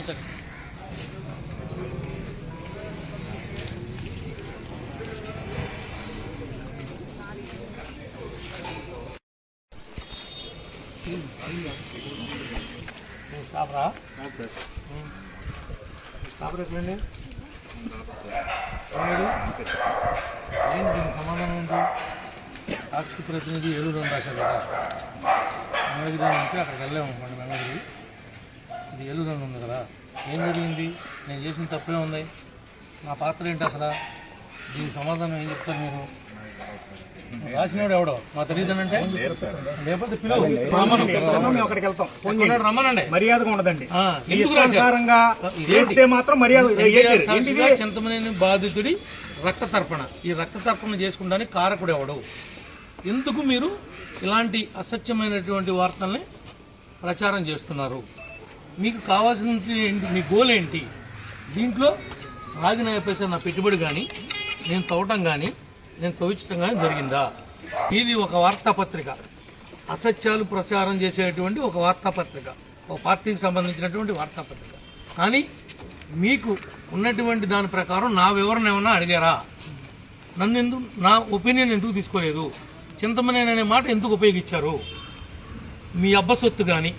సరే. స్టాపరా sir. Stopper ఎక్కడండి ఏడు? ఏంటి దీనికి సమాధానం ఉంది? సాక్షి ప్రతినిధి ఏలూరు అని రాశారు కదా మంగళగిరి ఉంటే అక్కడికి వెళ్ళాము మన ఇది ఏలూరు అని ఉంది కదా. ఏం జరిగింది? నేను చేసిన తప్పే ఉంది. నా పాత్ర ఏంటి అసలు? దీనికి సమాధానం ఏం చెప్తారు మీరు? రాసినవాడు ఎవడో? మా తెలియదనంటే లేకపోతే పిలువు? రమ్మనండి. మర్యాదగా ఉండదండి. మాత్రం మర్యాద? చింతమనేని బాధితుడి రక్త తర్పణ. ఈ రక్త తర్పణ చేసుకుంటానికి కారకుడు ఎవడు? ఎందుకు మీరు ఇలాంటి అసత్యమైనటువంటి వార్తల్ని ప్రచారం చేస్తున్నారు? మీకు కావాల్సినది ఏంటి? మీ గోల్ ఏంటి? దీంట్లో రాగినాయపేసే నా పెట్టుబడి కానీ నేను తవ్వటం కానీ నేను తవ్వించడం కానీ జరిగిందా? ఇది ఒక వార్తాపత్రిక. అసత్యాలు ప్రచారం చేసేటువంటి ఒక వార్తాపత్రిక. ఒక పార్టీకి సంబంధించినటువంటి వార్తాపత్రిక. కానీ మీకు ఉన్నటువంటి దాని ప్రకారం నా వివరణ ఏమన్నా అడిగారా? నన్ను ఎందుకు నా ఒపీనియన్ ఎందుకు తీసుకోలేదు? చింతమనేని అనే మాట ఎందుకు ఉపయోగించారు? మీ అబ్బ సొత్తు కానీ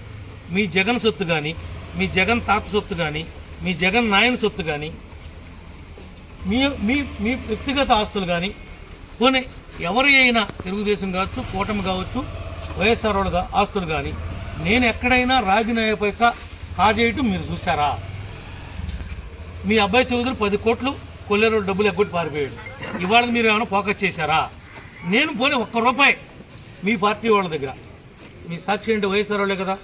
మీ జగన్ సొత్తు కానీ మీ జగన్ తాత సొత్తు కానీ మీ జగన్ నాయన సొత్తు కానీ మీ మీ మీ వ్యక్తిగత ఆస్తులు కానీ పోనీ ఎవరి అయినా తెలుగుదేశం కావచ్చు కూటమి కావచ్చు వైఎస్ఆర్ వాళ్ళ ఆస్తులు కానీ నేను ఎక్కడైనా రాగినాయ పైసా కాజేయటం మీరు చూసారా మీ అబ్బాయి చౌదరి పది కోట్లు కొల్లేరు డబ్బులు ఎగ్గొట్టి పారిపోయాడు. ఇవాళ మీరు ఏమైనా ఫోకస్ చేశారా? నేను పోనీ ఒక్క రూపాయి మీ పార్టీ వాళ్ళ దగ్గర మీ సాక్షి అంటే వైఎస్ఆర్ వాళ్ళే కదా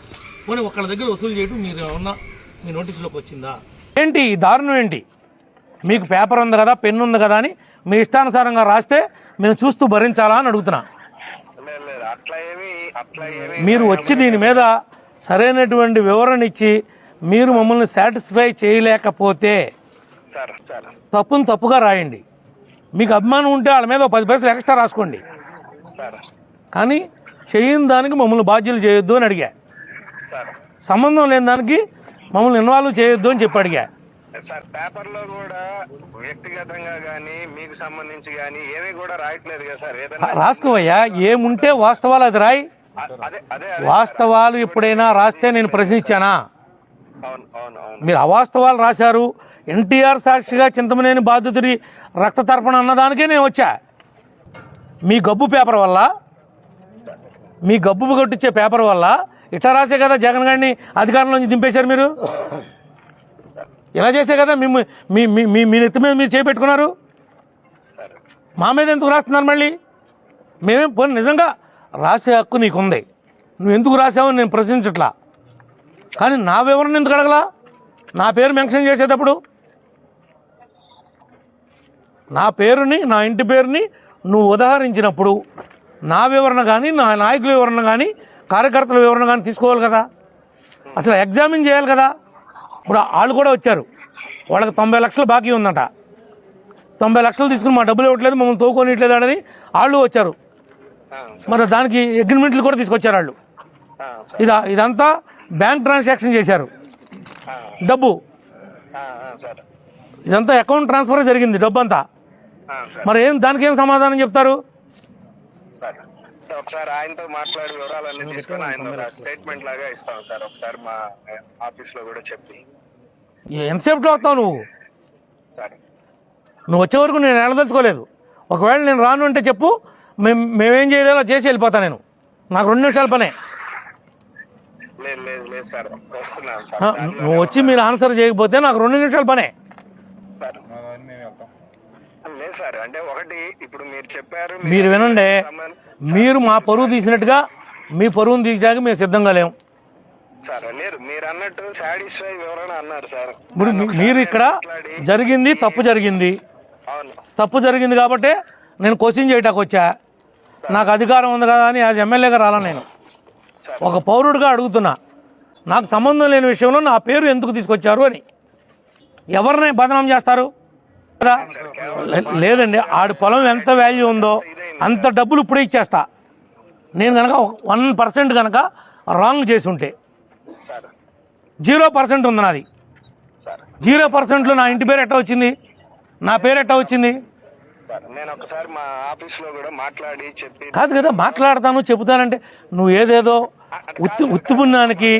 పోనీ ఒకళ్ళ దగ్గర వసూలు చేయడం మీరు ఏమన్నా మీ నోటీసులోకి వచ్చిందా? ఏంటి ఈ దారుణం ఏంటి? మీకు పేపర్ ఉంది కదా పెన్ను ఉంది కదా అని మీ ఇష్టానుసారంగా రాస్తే మేము చూస్తూ భరించాలా అని అడుగుతున్నా. మీరు వచ్చి దీని మీద సరైనటువంటి వివరణ ఇచ్చి మీరు మమ్మల్ని సాటిస్ఫై చేయలేకపోతే తప్పును తప్పుగా రాయండి. మీకు అభిమానం ఉంటే వాళ్ళ మీద పది పైసలు ఎక్స్ట్రా రాసుకోండి. కానీ చేయని దానికి మమ్మల్ని బాధ్యులు చేయొద్దు అని అడిగా. సంబంధం లేని దానికి మమ్మల్ని ఇన్వాల్వ్ చేయొద్దు అని చెప్పి అడిగా. సార్ పేపర్లో కూడా వ్యక్తిగతంగా గానీ మీకు సంబంధించి గానీ ఏమీ కూడా రాయట్లేదు కదా సార్. ఏదైనా రాసుకోవయ్యా ఏముంటే వాస్తవాలు అది రాయి. అ- అదే అదే అదే. వాస్తవాలు ఎప్పుడైనా రాస్తే నేను ప్రశ్నించానా? అవును అవును అవును. మీరు అవాస్తవాలు రాశారు. ఎన్టీఆర్ సాక్షిగా చింతమనేని బాధితుడి రక్త తర్పణ అన్నదానికే నేను వచ్చా. మీ గబ్బు పేపర్ వల్ల మీ గబ్బు కొట్టించే పేపర్ వల్ల ఇట్లా రాసే కదా జగన్ గారిని అధికారంలోంచి దింపేశారు మీరు? ఇలా చేసే కదా మేము మీ మీ- మీ నెత్తి మీద మీరు చేపెట్టుకున్నారు? మా మీద ఎందుకు రాస్తున్నారు మళ్ళీ? మేమేం పోనీ నిజంగా రాసే హక్కు నీకుంది. నువ్వు ఎందుకు రాసావని నేను ప్రశ్నించట్లా. కానీ నా వివరణ ఎందుకు అడగలా? నా పేరు మెన్షన్ చేసేటప్పుడు? నా పేరుని నా ఇంటి పేరుని నువ్వు ఉదాహరించినప్పుడు నా వివరణ కానీ నా నాయకుల వివరణ కానీ కార్యకర్తల వివరణ కానీ తీసుకోవాలి కదా. అసలు ఎగ్జామిన్ చేయాలి కదా. ఇప్పుడు వాళ్ళు కూడా వచ్చారు. వాళ్ళకి తొంభై లక్షలు బాకీ ఉందట. తొంభై లక్షలు తీసుకుని మా డబ్బులు ఇవ్వట్లేదు మమ్మల్ని తోకొనిట్లేదు అని వాళ్ళు వచ్చారు. మరి దానికి అగ్రిమెంట్లు కూడా తీసుకొచ్చారు వాళ్ళు. ఇదా ఇదంతా బ్యాంక్ ట్రాన్సాక్షన్ చేశారు. డబ్బు. ఇదంతా అకౌంట్ ట్రాన్స్ఫర్ జరిగింది డబ్బు అంతా మరి ఏం దానికి ఏం సమాధానం చెప్తారు? సార్. ఒకసారి ఆయనతో మాట్లాడి వివరాలన్నీ తీసుకొని ఆయన స్టేట్మెంట్ లాగా ఇస్తాం సార్. ఒకసారి మా ఆఫీస్లో కూడా చెప్పి. ఎంతసేపులో వస్తావు నువ్వు? సార్. నువ్వు వచ్చే వరకు నేను వెళ్ళదలుచుకోలేదు ఒకవేళ నేను రాను అంటే చెప్పు. మేము మేమేం చేయలేదో చేసి వెళ్ళిపోతాను నేను. నాకు రెండు నిమిషాల పనే. నువ్వు వచ్చి మీరు ఆన్సర్ చేయకపోతే నాకు రెండు నిమిషాల పనే. సార్. లేదు సార్. అంటే ఒకటి ఇప్పుడు మీరు చెప్పారు మీరు వినండి. మీరు మా పరువు తీసినట్టుగా మీ పరువును తీసడానికి మేము సిద్ధంగా లేము. సార్ లేదు మీరు అన్నట్టు సాటిస్ఫై వివరణ అన్నారు సార్. ఇప్పుడు మీరు ఇక్కడ జరిగింది తప్పు జరిగింది. తప్పు జరిగింది కాబట్టి నేను క్వశ్చన్ చేయటానికి వచ్చా. నాకు అధికారం ఉంది కదా అని యాజ్ ఎమ్మెల్యేగా రాలా నేను. ఒక పౌరుడిగా అడుగుతున్నా నాకు సంబంధం లేని విషయంలో నా పేరు ఎందుకు తీసుకొచ్చారు అని. ఎవరిని బదనాం చేస్తారు? లేదండి ఆడి పొలం ఎంత వాల్యూ ఉందో అంత డబ్బులు ఇప్పుడే ఇచ్చేస్తా. నేను కనుక వన్ పర్సెంట్ కనుక రాంగ్ చేసి ఉంటే జీరో పర్సెంట్ ఉంది నాది. జీరో పర్సెంట్లో నా ఇంటి పేరు ఎట్ట వచ్చింది? నా పేరు ఎట్ట వచ్చింది? సార్ నేను ఒకసారి మా ఆఫీస్లో కూడా మాట్లాడి చెప్పి కాదు కదా మాట్లాడతాను చెబుతానంటే నువ్వు ఏదేదో ఉత్తి ఉత్తుపుణ్యానికి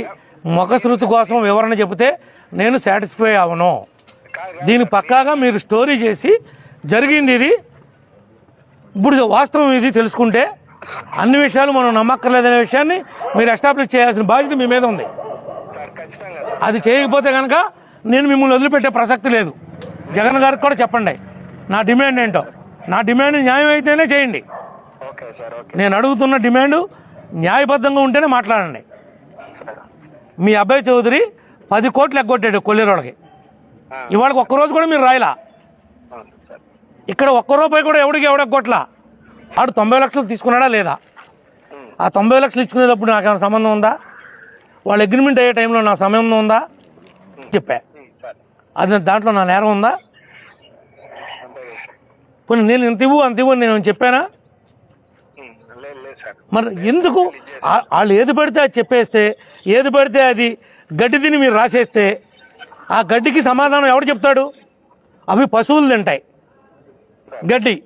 ముఖశృతి కోసం వివరణ చెబితే నేను సాటిస్ఫై అవను. దీని పక్కాగా మీరు స్టోరీ చేసి జరిగింది ఇది. ఇప్పుడు వాస్తవం ఇది తెలుసుకుంటే అన్ని విషయాలు మనం నమ్మక్కర్లేదనే విషయాన్ని మీరు ఎస్టాబ్లిష్ చేయాల్సిన బాధ్యత మీ మీద ఉంది. అది చేయకపోతే కనుక నేను మిమ్మల్ని వదిలిపెట్టే ప్రసక్తి లేదు. జగన్ గారికి కూడా చెప్పండి. నా డిమాండ్ ఏంటో. నా డిమాండ్ న్యాయం అయితేనే చేయండి. నేను అడుగుతున్న డిమాండ్ న్యాయబద్ధంగా ఉంటేనే మాట్లాడండి. మీ అబ్బాయి చౌదరి పది కోట్లు ఎగ్గొట్టాడు కొల్లేరోళ్ళకి ఇవాళ ఒక్కరోజు కూడా మీరు రాయలా? ఇక్కడ ఒక్క రూపాయి కూడా ఎవడికి ఎవడెగ్గొట్లా వాడు తొంభై లక్షలు తీసుకున్నాడా లేదా? ఆ తొంభై లక్షలు ఇచ్చుకునేటప్పుడు నాకు ఏమైనా సంబంధం ఉందా? వాళ్ళ అగ్రిమెంట్ అయ్యే టైంలో నా సమయం ఉందా? చెప్పా. అది దాంట్లో నా నేరం ఉందా? పోనీ నేను ఇంత ఇవ్వు అంత ఇవ్వు నేను చెప్పానా? మరి ఎందుకు? వాళ్ళు ఏది పడితే అది చెప్పేస్తే ఏది పడితే అది గడ్డి తిని మీరు రాసేస్తే ఆ గడ్డికి సమాధానం ఎవడు చెప్తాడు? అవి పశువులు తింటాయి. గడ్డి.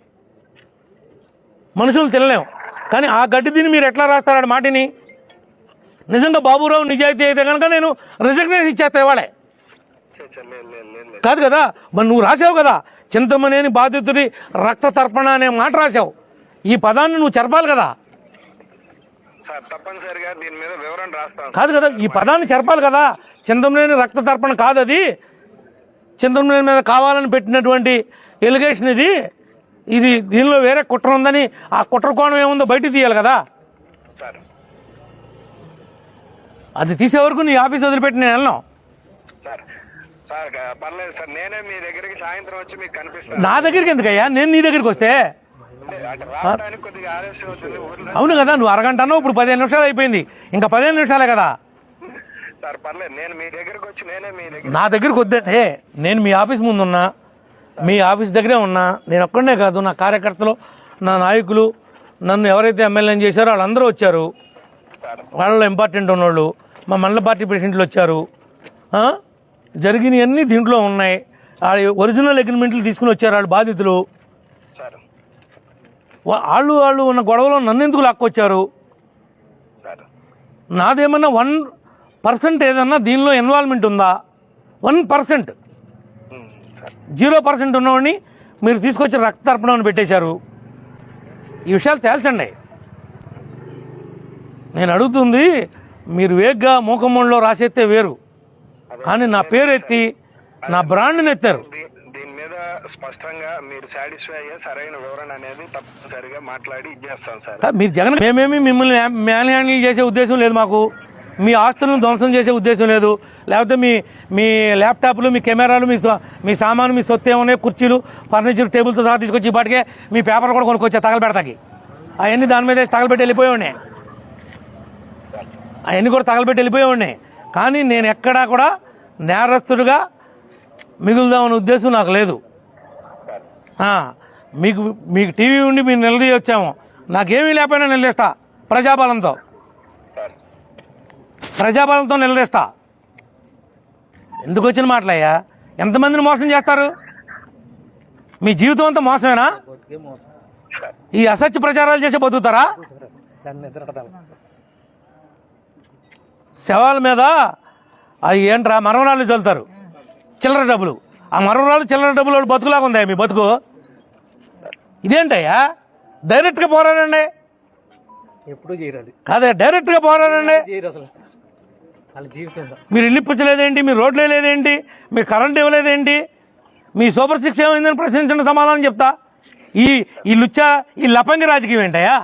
మనుషులు తినలేం. కానీ ఆ గడ్డి తిని మీరు ఎట్లా రాస్తారని మాటిని? నిజంగా బాబురావు నిజాయితీ అయితే కనుక నేను రిజగ్నేషన్ ఇచ్చేస్తా ఇవాళే. కాదు కదా? మరి నువ్వు రాసావు కదా? చింతమనేని బాధితుడి రక్త తర్పణ అనే మాట రాసావు ఈ పదాన్ని నువ్వు చెరపాలి కదా? సార్ తప్పనిసరిగా దీని మీద వివరణ రాస్తాను కాదు కదా ఈ పదాన్ని చెరపాలి కదా. చింతమనేని రక్త తర్పణ కాదు అది. చింతమనేని మీద కావాలని పెట్టినటువంటి ఎలిగేషన్ ఇది. ఇది దీనిలో వేరే కుట్ర ఉందని ఆ కుట్ర కోణం ఏముందో బయట తీయాలి కదా. సార్. అది తీసే వరకు నీ ఆఫీస్ వదిలిపెట్టి నేను వెళ్ళను. సార్ సార్ పర్లేదు సార్ నేనే మీ దగ్గరికి సాయంత్రం వచ్చి మీకు కనిపిస్తాను. నా దగ్గరికి ఎందుకయ్యా? నేను నీ దగ్గరికి వస్తే. అవును కదా నువ్వు అరగంట అన్నావు ఇప్పుడు పదిహేను నిమిషాలు అయిపోయింది. ఇంకా పదిహేను నిమిషాలే కదా. సార్ పర్లేదు నేను మీ దగ్గరకు వచ్చి నేనే మీ దగ్గర నా దగ్గరికి వద్దంటే నేను మీ ఆఫీస్ ముందు ఉన్నా మీ ఆఫీస్ దగ్గరే ఉన్నా నేను ఒక్కడనే కాదు నా కార్యకర్తలు నా నాయకులు నన్ను ఎవరైతే ఎమ్మెల్యేని చేశారో వాళ్ళందరూ వచ్చారు. సార్. వాళ్ళలో ఇంపార్టెంట్ ఉన్నోళ్ళు మా మండల పార్టీ ప్రెసిడెంట్లు వచ్చారు. ఆ? జరిగినవన్నీ దీంట్లో ఉన్నాయి. ఆ ఒరిజినల్ అగ్రిమెంట్లు తీసుకుని వచ్చారు వాళ్ళు బాధితులు. వాళ్ళు వాళ్ళు ఉన్న గొడవలో నన్ను ఎందుకు లాక్కొచ్చారు నాదేమన్నా వన్ పర్సెంట్ ఏదన్నా దీనిలో ఇన్వాల్వ్మెంట్ ఉందా? One percent. జీరో పర్సెంట్ ఉన్నవాడిని మీరు తీసుకొచ్చి రక్త తర్పణం పెట్టేశారు. ఈ విషయాలు తేల్చండి. నేను అడుగుతుంది మీరు వేగ్గా మూకమ్మలో రాసేస్తే వేరు. కానీ నా పేరు ఎత్తి నా బ్రాండ్ని ఎత్తారు స్పష్టంగా మీరు సాటిస్ఫై అయ్యే సరైన వివరణ అనేది తప్పనిసరిగా మాట్లాడి ఇచ్చేస్తాం సార్. మీరు జగన్ మేమేమి మిమ్మల్ని మ్యాన్ హ్యాండిల్ చేసే ఉద్దేశం లేదు మాకు. మీ ఆస్తులను ధ్వంసం చేసే ఉద్దేశం లేదు. లేకపోతే మీ మీ ల్యాప్టాప్లు మీ కెమెరాలు మీ మీ సామాను మీ సొత్తు ఏమన్నాయి కుర్చీలు ఫర్నిచర్ టేబుల్తో సహా తీసుకొచ్చి ఇప్పటికే మీ పేపర్ కూడా కొనుక్కొచ్చా తగలబెడతాకి. అవన్నీ దాని మీద వేసి తగలబెట్టి వెళ్ళిపోయి ఉన్నాయి అవన్నీ కూడా తగలబెట్టి వెళ్ళిపోయి ఉన్నాయి కానీ నేను ఎక్కడా కూడా నేరస్తుడిగా మిగులుదామనే ఉద్దేశం నాకు లేదు. మీకు మీకు టీవీ ఉండి మీరు నిలదీ వచ్చాము నాకేమీ లేకపోయినా నిలదీస్తా ప్రజాబలంతో. సార్. ప్రజాబలంతో నిలదీస్తా. ఎందుకు వచ్చిన మాటలయ్యా? ఎంతమందిని మోసం చేస్తారు? మీ జీవితం అంతా మోసమేనా? ఈ అసత్య ప్రచారాలు చేసి బతుకుతారా? శవాల మీద అది ఏంట్రా మరమరాలు చల్లుతారు. చిల్లర డబ్బులు. ఆ మరమరాలు చిల్లర డబ్బులు బతుకులాగా ఉందా మీ బతుకు? ఇదేంటయ్యా? డైరెక్ట్గా పోరాడండి. ఎప్పుడు చేయరు అది. కాదే డైరెక్ట్గా పోరాడండి. అసలు. వాళ్ళ జీవితంలో మీరు ఇల్లు ఇప్పించలేదేంటి మీ రోడ్లు వేయలేదేంటి? మీ కరెంట్ ఇవ్వలేదేంటి? మీ సూపర్ సిక్స్ ఏమైందని ప్రశ్నించిన సమాధానం చెప్తా. ఈ ఈ లుచ్చ ఈ లపంగి రాజకీయం ఏంటయ్యా?